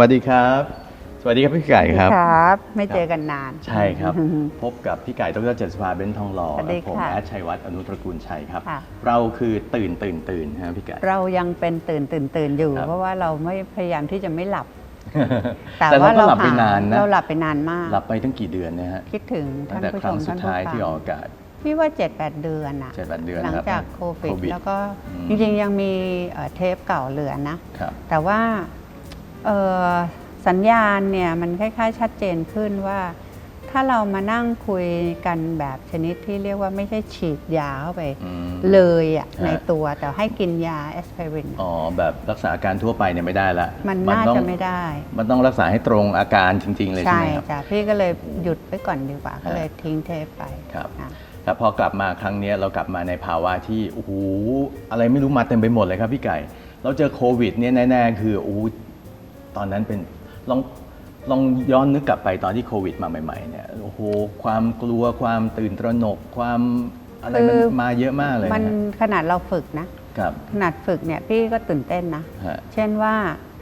วัสดีครับ สวัสดีครับพี่ไก่ครับ ครับ ไม่เจอกันนาน ใช่ครับ พบกับพี่ไก่ดรเจษภาเบนทองหล่อสวัสดีและผมค่ะแอดชัยวัฒน์อนุตระกูลชัยครับค่ะเราคือตื่นตื่นตื่นฮะพี่ไก่ เรายังเป็นตื่นตื่นตื่นอยู่ครับเพราะว่าเราไม่พยายามที่จะไม่หลับ แต่เราก็หลับไปนานนะ เราหลับไปนานมาก หลับไปตั้งกี่เดือนเนะฮะ คิดถึงตั้ท่างนแต่ผู้คชรั้งมสุท่าดนผู้ท้ายฟังที่ออกอากาศพี่ว่า 7-8 เดือนอะเจ็ดแปดเดือนหลังครับจากโควิดโควิด แล้วก็อืมจริงๆ ยังมีเอ่อเทปเก่าเหลือนะครับแต่ว่าเอ่อ สัญญาณเนี่ยมันคล้ายๆ ชัดเจนขึ้นว่า ถ้าเรามานั่งคุยกันแบบชนิดที่เรียกว่าไม่ใช่ฉีดยาเข้าไปอืมเลยอะฮะในตัวแต่ให้กินยาแอสไพรินอ๋อแบบรักษาอาการทั่วไปเนี่ยไม่ได้ละมันน่าต้องจะไม่ได้ มันต้องรักษาให้ตรงอาการจริง ๆ เลยใช่ใช่ไหมครับจ้ะพี่ก็เลยหยุดไปก่อนดีกว่า ก็เลยทิ้งเทปไปครับนะแต่พอกลับมาครั้งเนี้ยเรากลับมาในภาวะที่โอ้โหอะไรไม่รู้มาเต็มไปหมดเลยครับพี่ไก่ เราเจอโควิดเนี่ยแน่ๆคือโอ้โห ตอนนั้นเป็นลองลองย้อนนึกกลับไปตอนที่โควิดมาใหม่ๆเนี่ยโอ้โหความกลัวความตื่นตระหนกความอะไรมันมาเยอะมากเลยมันนะขนาดเราฝึกนะ ครับขนาดฝึกเนี่ยพี่ก็ตื่นเต้นนะ ฮะเช่นว่า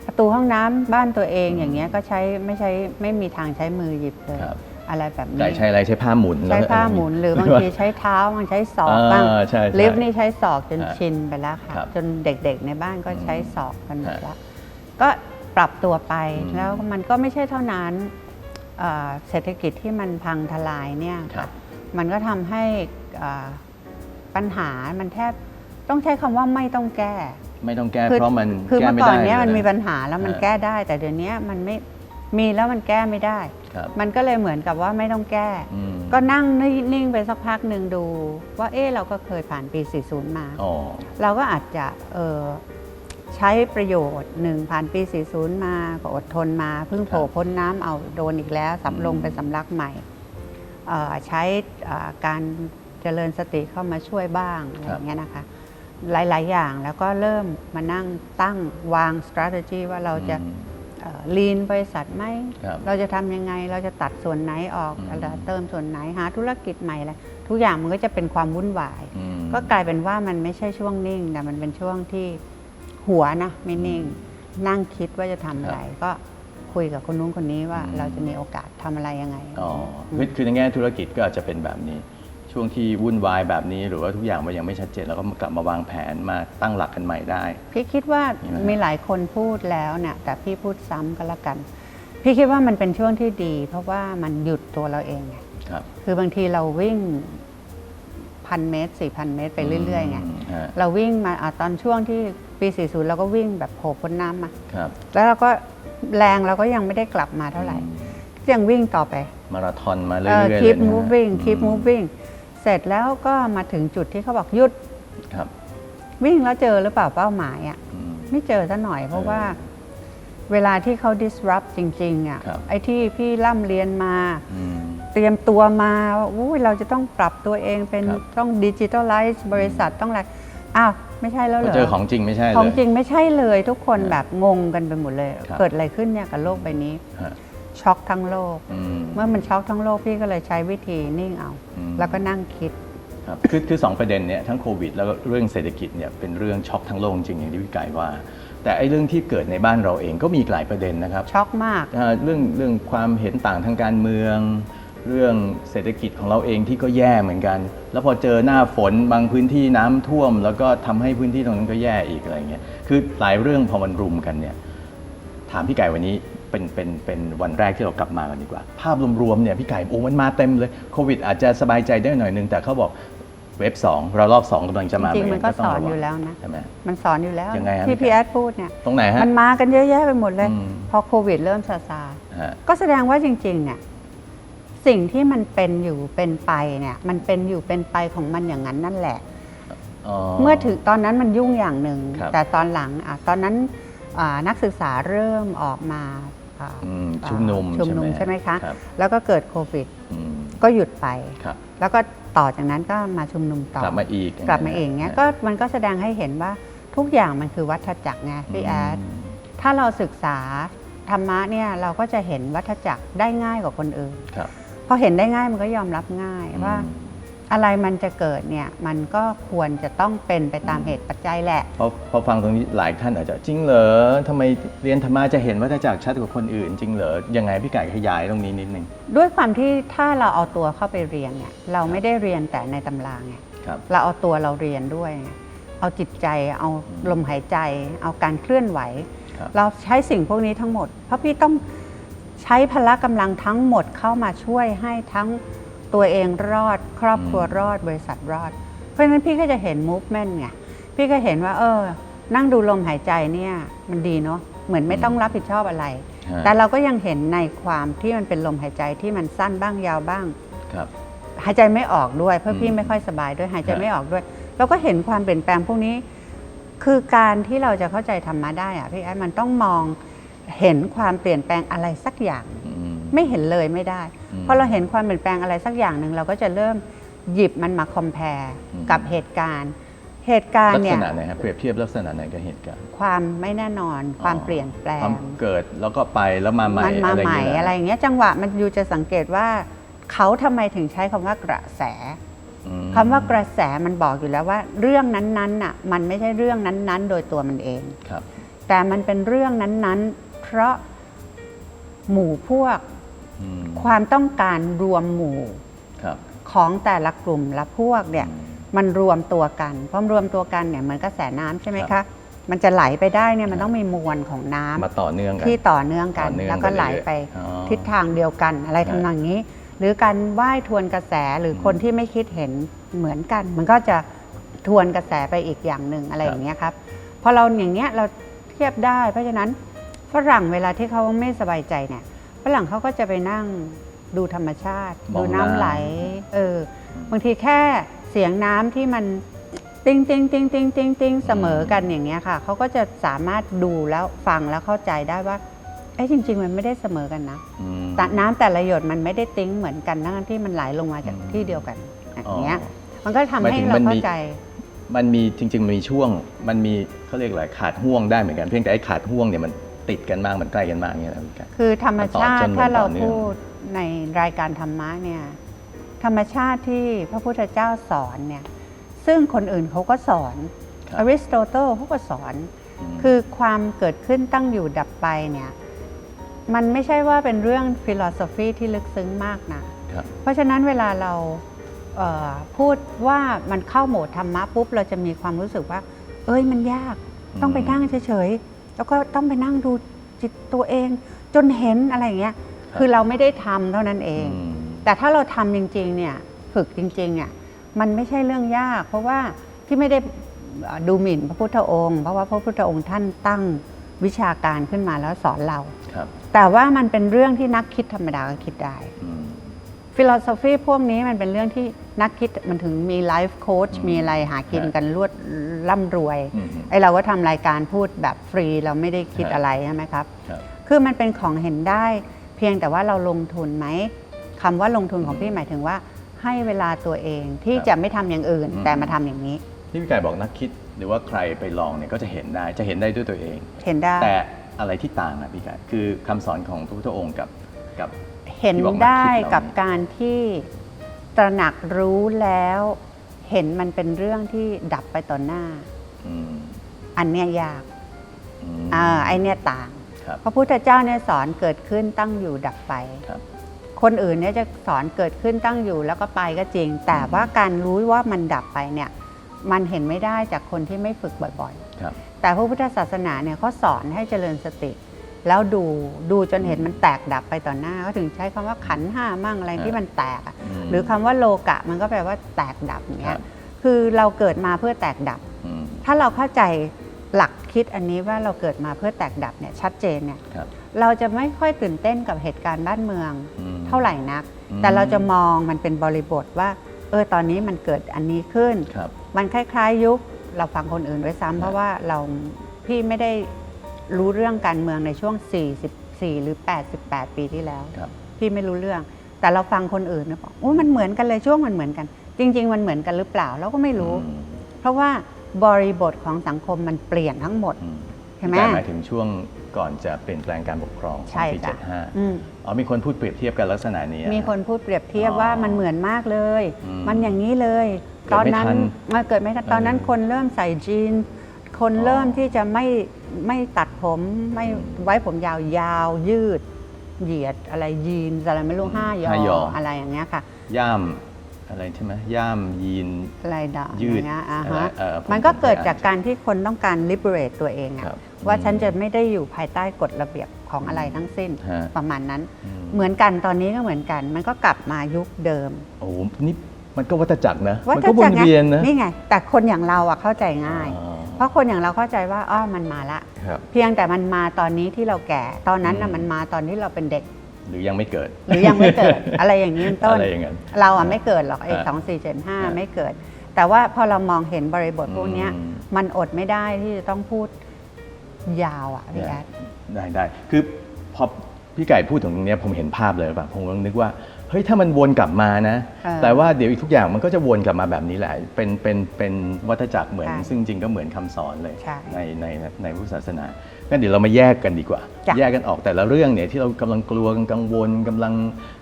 ประตูห้องน้ำบ้านตัวเองอย่างเงี้ยก็ใช้ไม่ใช้ไม่มีทางใช้มือหยิบเลย ครับอะไรแบบนี้ ไก่ใช้อะไรใช้ผ้าหมุนใช้แล้วก็ผ้าหมุนหรือบางทีใช้เท้าบางใช้ศอกอ่าบ้างใช่ใช่ ลิฟต์นี่ใช้ศอกจนฮะชินไปแล้วค่ะ ครับจนเด็กๆในบ้านก็ใช้ศอกกันหมดฮะแล้วก็ ปรับตัวไปอืมแล้วมันก็ไม่ใช่เท่านั้นเอ่อเศรษฐกิจที่มันพังทลายเนี่ยครับมันก็ทำให้เอ่อปัญหามันแทบต้องใช้คำว่าไม่ต้องแก้ ไม่ต้องแก้คือเพราะมันคือแก้เมื่อไม่ก่อได้นเนี้ยมันเลยะมีปัญหาแล้วมันฮะแก้ได้ แต่เดี๋ยวนี้มันไม่มีแล้วมันแก้ไม่ได้ครับมันก็เลยเหมือนกับว่าไม่ต้องแก้อืมก็นั่งนิ่งๆไปสักพักหนึ่งดู ว่าเอ๊ะเราก็เคยผ่านปี 40 มาอ๋อเราก็อาจจะเอ่อ ใช้ประโยชน์หนึ่งผ่านปี 40 มาก็อดทนมาเพิ่งโผล่ครับพ้นน้ำเอาโดนอีกแล้วสำลงอืมเป็นสำลักใหม่เอ่อใช้เอ่อการเจริญสติเข้ามาช่วยบ้างอะไรอย่างเงี้ยนะคะหลาย ๆ อย่างแล้วก็เริ่มมานั่งตั้งวาง strategy ว่าเราจะอืมลีนบริษัทไหมครับเราจะทำยังไงเราจะตัดส่วนไหนออกอืมอะไรเติมส่วนไหนหาธุรกิจใหม่อะไรทุกอย่างมันก็จะเป็นความวุ่นวายอืมก็กลายเป็นว่ามันไม่ใช่ช่วงนิ่งแต่มันเป็นช่วงที่ หัวนะไม่นิ่ง นั่งคิดว่าจะทำอะไรก็คุยกับคนนู้นคนนี้ว่าอืมเราจะมีโอกาสทำอะไรยังไงอ๋อคือคือในแง่ธุรกิจก็อาจจะเป็นแบบนี้ ช่วงที่วุ่นวายแบบนี้ หรือว่าทุกอย่างมันยังไม่ชัดเจนเราก็กลับมาวางแผนมาตั้งหลักกันใหม่ได้ พี่คิดว่ามีไหมฮะมีหลายคนพูดแล้วเนี่ยแต่พี่พูดซ้ำก็แล้วกัน พี่คิดว่ามันเป็นช่วงที่ดี เพราะว่ามันหยุดตัวเราเองไงครับคือบางทีเราวิ่งพันเมตรสี่พันเมตรไปเรื่อยๆไงมฮะเราวิ่งมาอะตอนช่วงที่ ปี 40 เราก็วิ่งแบบโผล่พ้นน้ำมาครับแล้วเราก็แรงเราก็ยังไม่ได้กลับมาเท่าไหร่อืมยังวิ่งต่อไป มาราธอนมาเรื่อยๆเลย keep นะฮะ moving keep อืม moving เสร็จแล้วก็มาถึงจุดที่เขาบอกหยุดครับวิ่งแล้วเจอหรือเปล่าเป้าหมายอะ อืม ไม่เจอซะหน่อยเพราะว่าเวลาที่เขา disrupt จริงๆอะครับ ไอ้ที่พี่ร่ำเรียนมา อืม เตรียมตัวมาว่าอุ๊ยเราจะต้องปรับตัวเองเป็นครับต้องดิจิทัลไลซ์บริษัทต้องอะไรอ้าว ไม่ใช่แล้วเหพรออเจอของจริงไม่ใช่เลย ของจริงไม่ใช่เลย ทุกคนฮะแบบงงกันไปหมดเลย ครับ เกิดอะไรขึ้นเนี่ยกับโลกใบนี้ ฮะช็อกทั้งโลก อืม เมื่อมันช็อกทั้งโลกพี่ก็เลยใช้วิธีนิ่งเอา อืม แล้วก็นั่งคิด ครับคือคือสองประเด็นเนี่ยทั้งโควิดแล้วก็เรื่องเศรษฐกิจเนี่ยเป็นเรื่องช็อกทั้งโลกจริงอย่างที่พี่ไก่ว่า แต่ไอ้เรื่องที่เกิดในบ้านเราเองก็มีอีกหลายประเด็นนะครับช็อกมากอ่าเรื่องเรื่องความเห็นต่างทางการเมือง เรื่องเศรษฐกิจของเราเองที่ก็แย่เหมือนกัน แล้วพอเจอหน้าฝนบางพื้นที่น้ำท่วม แล้วก็ทำให้พื้นที่ตรงนั้นก็แย่อีกอะไรเงี้ยคือหลายเรื่องพอมันรุมกันเนี่ยถามพี่ไก่วันนี้เป็นเป็นเป็นวันแรกที่เรากลับมากันดีกว่า ภาพรวมๆเนี่ยพี่ไก่โอ้มันมาเต็มเลยโควิด อาจจะสบายใจได้หน่อยนึงแต่เขาบอกเว็บสองเรารอบสองกำลังจะมาจริงๆมันก็ต้สอนระงอยู่แล้วนะใช่ไหมมันสอนอยู่แล้วยังไงฮะที่พี่พี่ไก่แอดพูดเนี่ยตรงไหนฮะมันมากันเยอะแยะไปหมดเลยอืมพอโควิดเริ่มซาซาฮะก็แสดงว่าจริงๆเนี่ย สิ่งที่มันเป็นอยู่เป็นไปเนี่ย มันเป็นอยู่เป็นไปของมันอย่างนั้นนั่นแหละ เมื่อถึงตอนนั้นมันยุ่งอย่างหนึ่ง ครับแต่ตอนหลังอะตอนนั้นอ่านักศึกษาเริ่มออกมาอ่าอืมชุมนุมชุมนุมใช่ไหมคะรับ แล้วก็เกิดโควิดอืมก็หยุดไป ครับแล้วก็ต่อจากนั้นก็มาชุมนุมต่อกลับมาอีกกลับมาเองเนี้ยก็มันก็แสดงให้เห็นว่าทุกอย่างมันคือวัฏจักรไงพี่แอด ม ถ้าเราศึกษาธรรมะเนี่ยเราก็จะเห็นวัฏจักรได้ง่ายกว่าคนอื่น ครับ พอเห็นได้ง่ายมันก็ยอมรับง่ายว่าอืมอะไรมันจะเกิดเนี่ยมันก็ควรจะต้องเป็นไปตามเหตุปัจจัยแหละเพราะพอฟังตรงนี้หลายท่านอาจจะจริงเหรอทำไมเรียนธรรมะจะเห็นวัฏจักรชัดกว่าคนอื่น จริงเหรอยังไงพี่ไก่ขยายตรงนี้นิดนึงด้วยความที่ถ้าเราเอาตัวเข้าไปเรียนเนี่ยเราไม่ได้เรียนแต่ในตำราไงครับเราเอาตัวเราเรียนด้วยไงเอาจิตใจเอาลมหายใจ เอาการเคลื่อนไหว ครับ เราใช้สิ่งพวกนี้ทั้งหมด เพราะพี่ต้อง ใช้พละกำลังทั้งหมดเข้ามาช่วยให้ทั้งตัวเองรอด ครอบครัวรอด บริษัทรอด เพราะฉะนั้นพี่ก็จะเห็น movement ไงพี่ก็เห็นว่า เออ นั่งดูลมหายใจเนี่ยมันดีเนาะเหมือนไม่ต้องรับผิดชอบอะไรฮะแต่เราก็ยังเห็นในความที่มันเป็นลมหายใจที่มันสั้นบ้างยาวบ้างครับหายใจไม่ออกด้วย เพราะพี่อืมไม่ค่อยสบายด้วยหายใจครับไม่ออกด้วย เราก็เห็นความเปลี่ยนแปลงพวกนี้ คือการที่เราจะเข้าใจธรรมะได้อะพี่แอดมันต้องมอง เห็นความเปลี่ยนแปลงอะไรสักอย่างอืมไม่เห็นเลยไม่ได้อืมพอเราเห็นความเปลี่ยนแปลงอะไรสักอย่างหนึ่งเราก็จะเริ่มหยิบมันมาคอม p พ r e อืมกับเหตุการณ์เหตุการลัณ์กเนี่ษยณะไหนครับเปรียบเทียบลักษณะไหนกับเหตุการณ์ ความไม่แน่นอนความเปลี่ยนแปลควางมเกิดแล้วก็ไปแล้วมาใหม่มันมาอะไรอใหย่างม่เงี้ยอะไรอย่างเงี้ยจังหวะมันอยู่จะสังเกตว่า เขาทำไมถึงใช้คำว่ากระแสอืมคำว่ากระแสมันบอกอยู่แล้วว่า เรื่องนั้นๆน่ะมันไม่ใช่เรื่องนั้น ๆ โดยตัวมันเองครับ แต่มันเป็นเรื่องนั้นๆ เพราะหมู่พวกอืมความต้องการรวมหมู่ครับของแต่ละกลุ่มละพวกเนี่ยอืมมันรวมตัวกันพอมนรวมตัวกันเนี่ยเหมือนกระแสน้ำใช่ไหมครัคะบมันจะไหลไปได้เนี่ยครัมับนต้องมีมวลของน้ำมาต่อเนื่องกันที่ต่อเนื่องกันต่อเนื่องแล้วก็ไหลไปไปเรื่อยๆอ๋อทิศทางเดียวกันอะไรครับทำนองนี้ หรือการว่ายทวนกระแสหรือคนที่ไม่คิดเห็นเหมือนกัน มันก็จะทวนกระแสไปอีกอย่างหนึ่งอะไรอย่างเงี้ยครับพอเราอย่างเงี้ยเราเทียบได้ เพราะฉะนั้น ฝรั่งเวลาที่เขาไม่สบายใจเนี่ยฝรั่งเขาก็จะไปนั่งดูธรรมชาติมองดูน้ำน้ำไหล เออ บางทีแค่เสียงน้ำที่มันติ้งติ้งติ้งติ้งติ้งติ้งเสมอกันอย่างเงี้ยค่ะ เขาก็จะสามารถดูแล้วฟังแล้วเข้าใจได้ว่าเอ้จริง ๆ มันไม่ได้เสมอกันนะอืม แต่น้ำแต่ละหยดมันไม่ได้ติ้งเหมือนกันทั้งที่มันไหลลงมาจากอืม ที่เดียวกันออ๋อย่างเงี้ยมันก็ทำหมายให้ถึงเรามันมี เข้าใจ มันมีจริงๆมันมีช่วง มันมีเขาเรียกอะไรขาดห่วงได้เหมือนกันเพียงแต่ไอ้ขาดห่วงเนี่ยมัน ติดกันมากมันใกล้กันมากเนี่ยนะพี่ไก่คือธรรมชามันต่อจตินถ้าเราต่อเนื่องพูดในรายการธรรมะเนี่ยธรรมชาติที่พระพุทธเจ้าสอนเนี่ยซึ่งคนอื่นเขาก็สอนครับอริสโตเติลเขาก็สอนมคือความเกิดขึ้นตั้งอยู่ดับไปเนี่ยมันไม่ใช่ว่าเป็นเรื่องฟิโลโซฟีที่ลึกซึ้งมากนะครับเพราะฉะนั้นเวลาเราเอ่อพูดว่ามันเข้าโหมดธรรมะปุ๊บ เราจะมีความรู้สึกว่า เอ้ยมันยากต้องไปนั่งเฉยๆ แล้วก็ต้องไปนั่งดูจิตตัวเอง จนเห็นอะไรอย่างเงี้ยคือเราไม่ได้ทำเท่านั้นเองอืมแต่ถ้าเราทำจริงๆเนี่ยฝึกจริงๆเนี่ยมันไม่ใช่เรื่องยาก เพราะว่าที่ไม่ได้เอ่อดูหมิ่นพระพุทธองค์ เพราะว่าพระพุทธองค์ท่านตั้งวิชาการขึ้นมาแล้วสอนเราครับแต่ว่ามันเป็นเรื่องที่นักคิดธรรมดาก็คิดได้อืม ฟิโลโซฟีพวกนี้มันเป็นเรื่องที่นักคิดมันถึงมีไลฟ์โค้ชอืมมีอะไรหากินฮะกันรวดร่ำรวยอืมไอเราก็ทำรายการพูดแบบฟรีเราไม่ได้คิดฮะอะไรใช่ไหมครับ ครับ คือมันเป็นของเห็นได้ เพียงแต่ว่าเราลงทุนไหมคำว่าลงทุนของอืมพี่หมายถึงว่า ให้เวลาตัวเองที่ครับจะไม่ทำอย่างอื่น อืม แต่มาทำอย่างนี้ ที่พี่ไก่บอกนักคิดหรือว่าใครไปลองเนี่ยก็จะเห็นได้จะเห็นได้ด้วยตัวเอง เห็นได้ แต่อะไรที่ต่างอะพี่ไก่คือคำสอนของพระพุทธองค์กับกับ เห็นที่บอกมาได้คิดเรากับการที่ตระหนักรู้แล้ว เห็นมันเป็นเรื่องที่ดับไปต่อหน้าอืมอันเนี้ยยากอืมอ่าไอเนี้ยต่างครับพระพุทธเจ้าเนี่ยสอนเกิดขึ้นตั้งอยู่ดับไปครับคนอื่นเนี่ยจะสอนเกิดขึ้นตั้งอยู่แล้วก็ไปก็จริง แต่ว่าการรู้ว่ามันดับไปเนี่ยมันเห็นไม่ได้จากคนที่ไม่ฝึกบ่อยครับๆแต่พระพุทธศาสนาเนี่ยเขาสอนให้เจริญสติ แล้วดูดูจนเห็นมันแตกดับไปต่อหน้าเขาถึงใช้คำว่าขันธ์ห้ามั่งอะไรที่มันแตกอะมหรือคำว่าโลกะมันก็แปลว่าแตกดับอย่างคเงี้รัยบคือเราเกิดมาเพื่อแตกดับอืมถ้าเราเข้าใจหลักคิดอันนี้ว่าเราเกิดมาเพื่อแตกดับเนี่ยชัดเจนเนี่ยครับเราจะไม่ค่อยตื่นเต้นกับเหตุการณ์บ้านเมืองอืมเท่าไหร่นักอืมแต่เราจะมองมันเป็นบริบทว่าเออตอนนี้มันเกิดอันนี้ขึ้นครับมันคล้ายๆยุคเราฟังคนอื่นด้วยซ้ำเพราะว่าเราพี่ไม่ได้ รู้เรื่องการเมืองในช่วง 44 หรือ 88 ปีที่แล้ว ครับ พี่ไม่รู้เรื่อง แต่เราฟังคนอื่นนะบอกโอ้ยมันเหมือนกันเลยช่วงมันเหมือนกัน จริง ๆ มันเหมือนกันหรือเปล่าเราก็ไม่รู้ อืมเพราะว่าบริบทของสังคมมันเปลี่ยนทั้งหมด อืมใช่ไหมพี่ไก่หมายถึงช่วงกก่อนจะเปลี่ยนแปลงการปกครองใช่จ้ะอืม2475อ๋อมีคนพูดเปรียบเทียบกันลักษณะนี้อะมีคนพูดเปรียบเทียบอ๋อว่ามันเหมือนมากเลย อืมมันอย่างนี้เลย เกิตดอนไม่นั้นทันมาเกิดไม่ทันตอนนั้นเออคนเริ่มใส่จีน คนอ๋อ เริ่มที่จะไม่ ไม่ตัดผมไม่อืมไว้ผมยาวยาวยืด เหยียดอะไรยีนอะไรไม่รู้อืมห้ายอห้ายออะไรอย่างเงี้ยค่ะ ย่ามอะไรใช่ไหมย่ามยีน อะไรด่ายืดอย่างเงี้ยอ่าอะไรฮะเออผมมันก็เกิดผมเคยอ่านจากการที่คนต้องการ liberate ตัวเองอะครับว่าอืมฉันจะไม่ได้อยู่ภายใต้กฎระเบียบของอะไรทั้งสิ้นฮะ ประมาณนั้น อืมเหมือนกันตอนนี้ก็เหมือนกัน มันก็กลับมายุคเดิมโอ้โหนี่มันก็วัฏจักรนะว่ามันจะก็วจากนไงเวียนนะ นี่ไง แต่คนอย่างเราอะเข้าใจง่าย อ๋อ เพราะคนอย่างเราเข้าใจว่าอ้อมันมาละ ครับเพียงแต่มันมาตอนนี้ที่เราแก่ ตอนนั้นน่ะอืมมันมาตอนที่เราเป็นเด็ก หรือยังไม่เกิด หรือยังไม่เกิด อะไรอย่างนี้เป็นต้น อะไรอย่างนั้น เราอะไม่เกิดหรอกไอ้ฮะสองสี่เจ็ดห้าฮะไม่เกิด แต่ว่าพอเรามองเห็นบริบทพวกเนี้ย อืม มันอดไม่ได้ที่จะต้องพูดยาวอะพี่แอด ได้ได้คือพอพี่ไก่พูดถึงตรงเนี้ยผมเห็นภาพเลยแบบผมก็นึกว่า เฮ้ยถ้ามันวนกลับมานะเออแต่ว่าเดี๋ยวอีกทุกอย่างมันก็จะวนกลับมาแบบนี้แหละ เป็นเป็นเป็นวัฏจักรเหมือนใช่ซึ่งจริงก็เหมือนคำสอนเลยใช่ในในในพุทธศาสนางั้นเดี๋ยวเรามาแยกกันดีกว่า จ้ะแยกกันออกแต่ละเรื่องเนี่ยที่เรากำลังกลัวกังวลกำลังจะ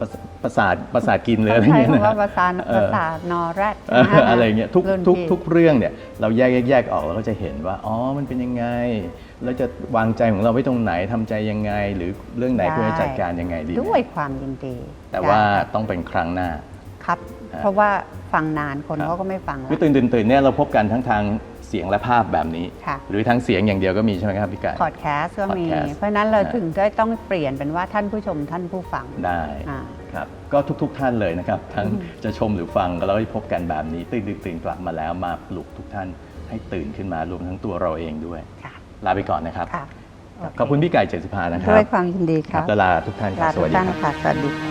ประสประสาทประสาทกินเลยอะไรใช้เงี้ยนะคำว่าภาษาเอภาอ ษานอแรดเอออะไรเงี้ยทุกรุ่นทุกพี่ ทุกเรื่องเนี่ยเราแยกแยกแยกออกเราก็จะเห็นว่าอ๋อมันเป็นยังไง แล้วจะวางใจของเราไว้ตรงไหนทำใจยังไง หรือเรื่องไหนควรจะจัดการยังไงดี ด้วยความยินดีแต่ว่าได้ต้องเป็นครั้งหน้า ครับฮะเพราะว่าฟังนานคนครับ เขาก็ไม่ฟังแล้คือวตื่นตื่นตื่นเนี่ยเราพบกันทั้งทาง เสียงและภาพแบบนี้ ค่ะ หรือทั้งเสียงอย่างเดียวก็มีใช่ไหมครับพี่ไก่ พอดแคสต์ก็มี podcast เพราะฉะนั้นเราฮะถึงก็ต้องเปลี่ยนเป็นว่าท่านผู้ชมท่านผู้ฟังได้ อ่า ครับ ก็ทุกๆท่านเลยนะครับ ทั้งจะชมหรือฟังก็เราได้พบกันแบบนี้ ตื่นตื่นตื่นกลับมาแล้วมาปลุกทุกท่านให้ตื่นขึ้นมารวมทั้งตัวเราเองด้วย ค่ะ ลาไปก่อนนะครับ ค่ะโเขอบคุณพี่ไก่เจษภานะครับด้วยความยินดีครับและลาทุกท่านคลารับสทุวักสดีท่านครับ ค่ะสวัสดีค่ะ